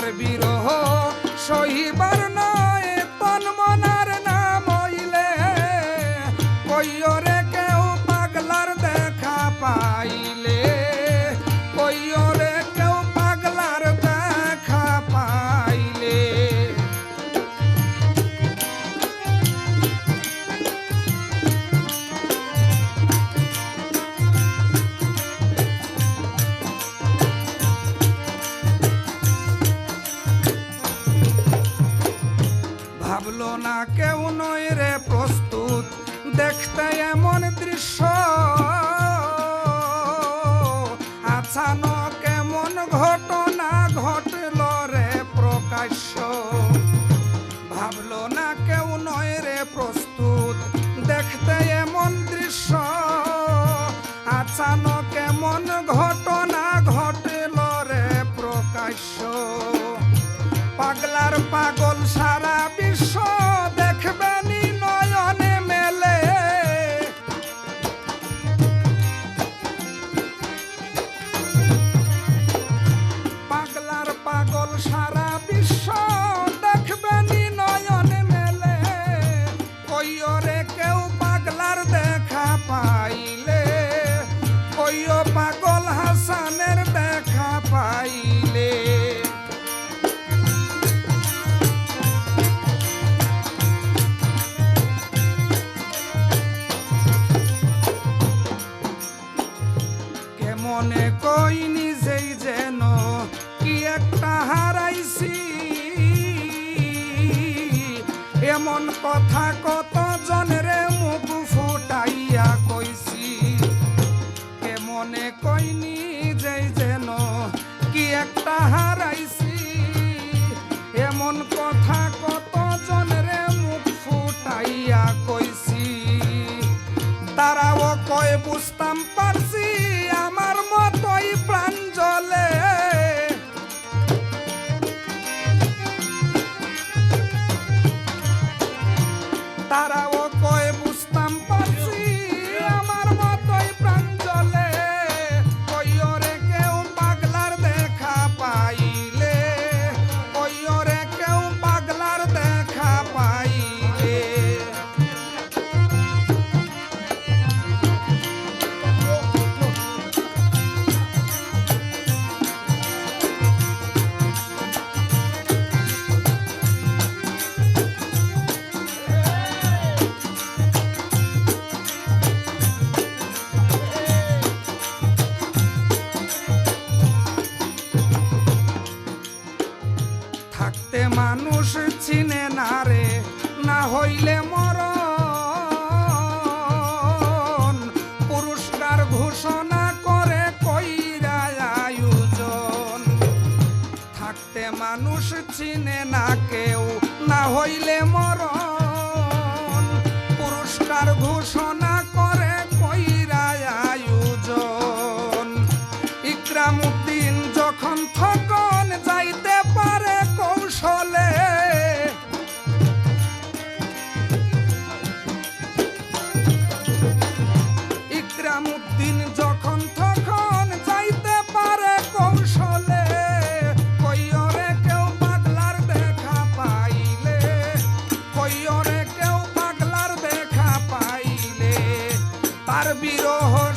তার বিরহ সহিবার নয় তন মনার নাম হইলে। কইরে কেউ পাগলার দেখা পাইলে। ভাবলো না, কেউ নয় রে প্রস্তুত। দেখতে এমন দৃশ্য। আছান কেমন ঘটনা ঘটল রে প্রকাশ্য। ভাবলো, না, কেউ নয় রে প্রস্তুত। দেখতে এমন দৃশ্য। আচান কেমন ঘটনা ঘটল রে প্রকাশ্য। পাগলার পাগল কথা কত জনরে মুখ ফুটাইয়া কইছি। কেমনে কই নিজেই যেন কি একটা হারাইছি। এমন কথা কত জনরে মুখ ফুটাইয়া কইছি। তারাও কয়, বুঝতাম হইলে মরণ। পুরস্কার ঘোষণা করে কইরা আয়োজন। থাকতে মানুষ চিনে না কেউ, না হইলে মরণ। পুরস্কার ঘোষণা করে কইরা আয়োজন। ইকরামুদ্দিন যখন থকন Gotta beat it Arbirojo